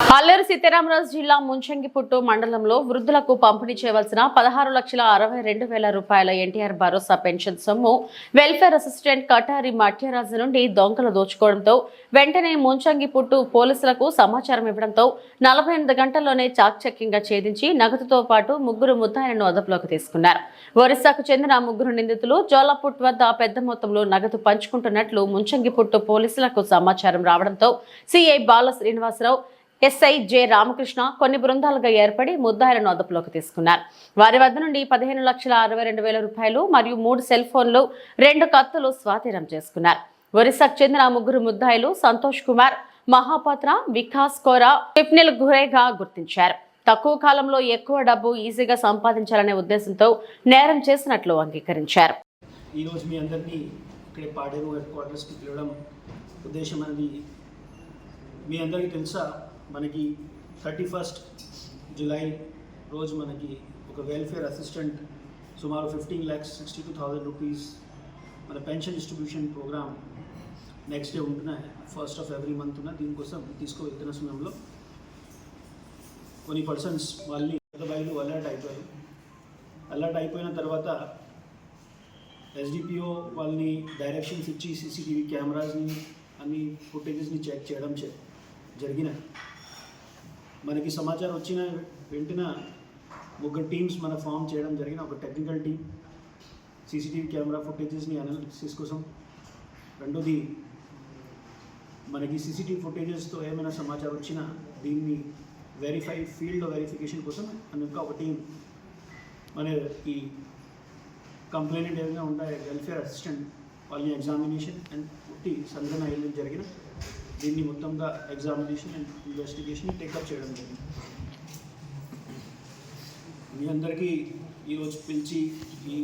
అల్లూరు సీతారామరాజు జిల్లా ముంచంగిపుట్టు మండలంలో వృద్ధులకు పంపిణీ చేయవలసిన పదహారు లక్షల అరవై రెండు వేల రూపాయల ఎన్టీఆర్ భరోసా పెన్షన్ సొమ్ము వెల్ఫేర్ అసిస్టెంట్ కటారి మట్యరాజు నుండి దొంగలు దోచుకోవడంతో వెంటనే ముంచంగిపుట్టు పోలీసులకు సమాచారం ఇవ్వడంతో నలభై ఎనిమిది గంటల్లోనే చాక్చక్యంగా ఛేదించి నగదుతో పాటు ముగ్గురు ముద్దాయిలను అదుపులోకి తీసుకున్నారు. ఒరిస్సాకు చెందిన ముగ్గురు నిందితులు జోలాపుట్ వద్ద పెద్ద మొత్తంలో నగదు పంచుకుంటున్నట్లు ముంచంగిపుట్టు పోలీసులకు సమాచారం రావడంతో CI Bala Srinivasarao SI J Ramakrishna కొన్ని బృందాలుగా ఏర్పడి ముద్దాయిలను అదుపులోకి తీసుకున్నారు. వారి వద్ద నుండి పదిహేను లక్షల అరవై రెండు వేల రూపాయలు మరియు మూడు సెల్ ఫోన్లు రెండు కత్తులు స్వాధీనం చేసుకున్నారు. ఒరిస్సాకు చెందిన ముగ్గురు ముద్దాయిలు సంతోష్ కుమార్ మహాపాత్ర వికాస్ కోరా పిప్నిల్ గురేగా గుర్తించారు. తక్కువ కాలంలో ఎక్కువ డబ్బు ఈజీగా సంపాదించాలనే ఉద్దేశంతో నేరం చేసినట్లు అంగీకరించారు. ఈరోజు మీ అందరినీ ఇక్కడే పాడేరు హెడ్ క్వార్టర్స్కి పిలవడం ఉద్దేశం అనేది మీ అందరికీ తెలుసా? మనకి థర్టీ ఫస్ట్ జులై రోజు మనకి ఒక వెల్ఫేర్ అసిస్టెంట్ సుమారు fifteen lakhs sixty two thousand rupees మన pension distribution programme next day ఉంటున్నాయి ఫస్ట్ ఆఫ్ ఎవ్రీ మంత్ ఉన్న దీనికోసం తీసుకువెళ్తున్న సమయంలో కొన్ని పర్సన్స్ వాళ్ళని బయలు అలర్ట్ అయిపోయారు. అలర్ట్ అయిపోయిన తర్వాత ఎస్డిపిఓ వాళ్ళని డైరెక్షన్స్ ఇచ్చి సీసీటీవీ కెమెరాస్ని అన్ని ఫుటేజెస్ని చెక్ చేయడం చే జరిగినాయి మనకి సమాచారం వచ్చిన వెంటనే ముగ్గురు టీమ్స్ మన ఫామ్ చేయడం జరిగిన ఒక టెక్నికల్ టీం సీసీటీవీ కెమెరా ఫుటేజెస్ని అనాలిసిస్ కోసం. రెండోది మనకి సీసీటీవీ ఫుటేజెస్తో ఏమైనా సమాచారం వచ్చినా దీన్ని వెరిఫై ఫీల్డ్ వెరిఫికేషన్ కోసం అనుక ఒక టీం మన ఈ కంప్లైంట్ ఏమైనా ఉంటాయి వెల్ఫేర్ అసిస్టెంట్ వాళ్ళని ఎగ్జామినేషన్ అండ్ పుట్టి సంఘటన వేయడం జరిగిన దీన్ని మొత్తంగా ఎగ్జామినేషన్ అండ్ ఇన్వెస్టిగేషన్ టేకప్ చేయడం జరిగింది. మీ అందరికీ ఈరోజు పిలిచి ఈ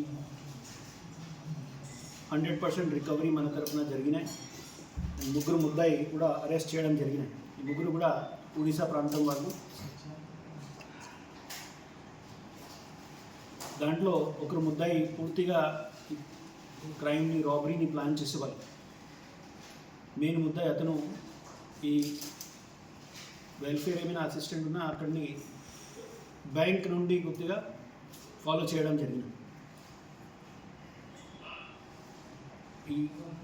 హండ్రెడ్ పర్సెంట్ రికవరీ మన తరఫున జరిగినాయి. ముగ్గురు ముద్దాయి కూడా అరెస్ట్ చేయడం జరిగినాయి. ఈ ముగ్గురు కూడా ఒడిశా ప్రాంతం వాళ్ళు. దాంట్లో ఒకరు ముద్దాయి పూర్తిగా క్రైమ్ని రాబరీని ప్లాన్ చేసేవాళ్ళు. మెయిన్ ముద్ద అతను ఈ వెల్ఫేర్ ఏమైనా అసిస్టెంట్ ఉన్నా అతన్ని బ్యాంక్ నుండి కొద్దిగా ఫాలో చేయడం జరిగింది. ఈ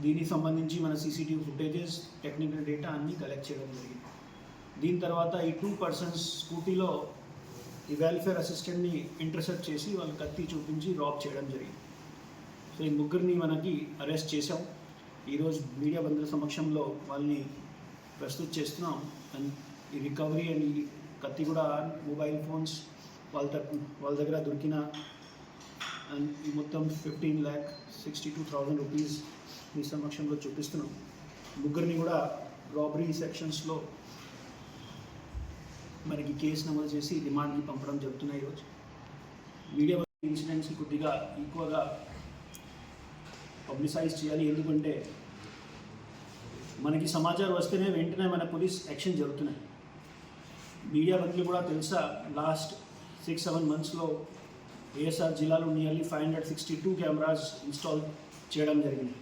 దీనికి సంబంధించి మన సీసీటీవీ ఫుటేజెస్ టెక్నికల్ డేటా అన్నీ కలెక్ట్ చేయడం జరిగింది. దీని తర్వాత ఈ టూ పర్సన్స్ స్కూటీలో ఈ వెల్ఫేర్ అసిస్టెంట్ని ఇంటర్సెప్ట్ చేసి వాళ్ళు కత్తి చూపించి రాబ్ చేయడం జరిగింది. సో ఈ ముగ్గురిని మనకి అరెస్ట్ చేసాం ఈరోజు మీడియా బంధువుల సమక్షంలో వాళ్ళని ప్రస్తుత చేస్తున్నాం. అండ్ ఈ రికవరీ అండ్ ఈ కత్తి కూడా మొబైల్ ఫోన్స్ వాళ్ళ వాళ్ళ దగ్గర దొరికిన అండ్ ఈ మొత్తం fifteen lakh sixty two thousand rupees మీ సమక్షంలో చూపిస్తున్నాం. ముగ్గురిని కూడా రాబరీ సెక్షన్స్లో మనకి కేసు నమోదు చేసి రిమాండ్కి పంపడం జరుగుతున్నాయి ఈరోజు. మీడియా ఇన్సిడెంట్స్ కొద్దిగా ఎక్కువగా పబ్లిసైజ్ చేయాలి. ఎందుకంటే మనకి సమాచారం వస్తేనే వెంటనే మన పోలీస్ యాక్షన్ జరుగుతున్నాయి. మీడియా బంధువులు కూడా తెలుసా లాస్ట్ సిక్స్ సెవెన్ మంత్స్లో ఏఎస్ఆర్ జిల్లాలో nearly five hundred sixty two cameras install చేయడం జరిగింది.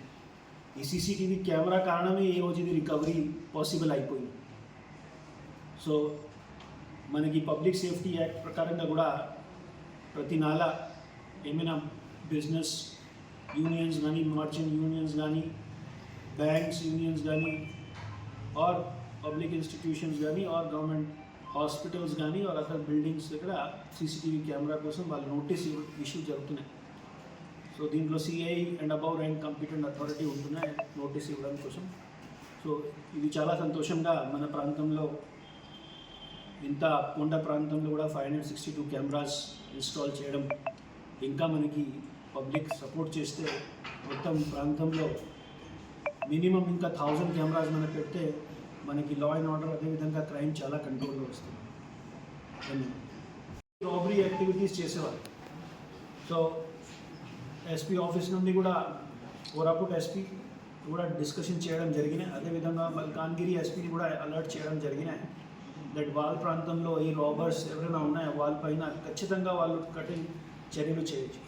ఈ సీసీటీవీ కెమెరా కారణమే ఈ రోజు ఇది రికవరీ పాసిబుల్ అయిపోయింది. సో మనకి పబ్లిక్ సేఫ్టీ యాక్ట్ ప్రకారంగా కూడా ప్రతి నెల ఏమైనా బిజినెస్ యూనియన్స్ కానీ మర్చెంట్ యూనియన్స్ కానీ బ్యాంక్స్ యూనియన్స్ కానీ ఆర్ పబ్లిక్ ఇన్స్టిట్యూషన్స్ కానీ ఆర్ గవర్నమెంట్ హాస్పిటల్స్ కానీ ఆర్ అదర్ బిల్డింగ్స్ దగ్గర సీసీటీవీ కెమెరా కోసం వాళ్ళు నోటీస్ ఇష్యూ జరుగుతున్నాయి. సో దీంట్లో CI and above rank competent authority ఉంటున్నాయి నోటీస్ ఇవ్వడం కోసం. సో ఇది చాలా సంతోషంగా మన ప్రాంతంలో ఇంత కొండ ప్రాంతంలో కూడా five hundred sixty two cameras install చేయడం ఇంకా మనకి పబ్లిక్ సపోర్ట్ చేస్తే మొత్తం ప్రాంతంలో మినిమం ఇంకా థౌజండ్ కెమెరాస్ మనకు పెడితే మనకి లా అండ్ ఆర్డర్ అదేవిధంగా క్రైమ్ చాలా కంట్రోల్లో వస్తుంది. రాబరీ యాక్టివిటీస్ చేసేవారు సో ఎస్పీ ఆఫీస్ నుండి కూడా కోరాపుట్ ఎస్పీ కూడా డిస్కషన్ చేయడం జరిగినాయి. అదేవిధంగా మల్కాన్గిరి ఎస్పీని కూడా అలర్ట్ చేయడం జరిగినాయి. దట్ వాళ్ళ ప్రాంతంలో ఈ రాబర్స్ ఎవరైనా ఉన్నాయో? వాళ్ళపైన ఖచ్చితంగా వాళ్ళు కఠిన చర్యలు చేయొచ్చు.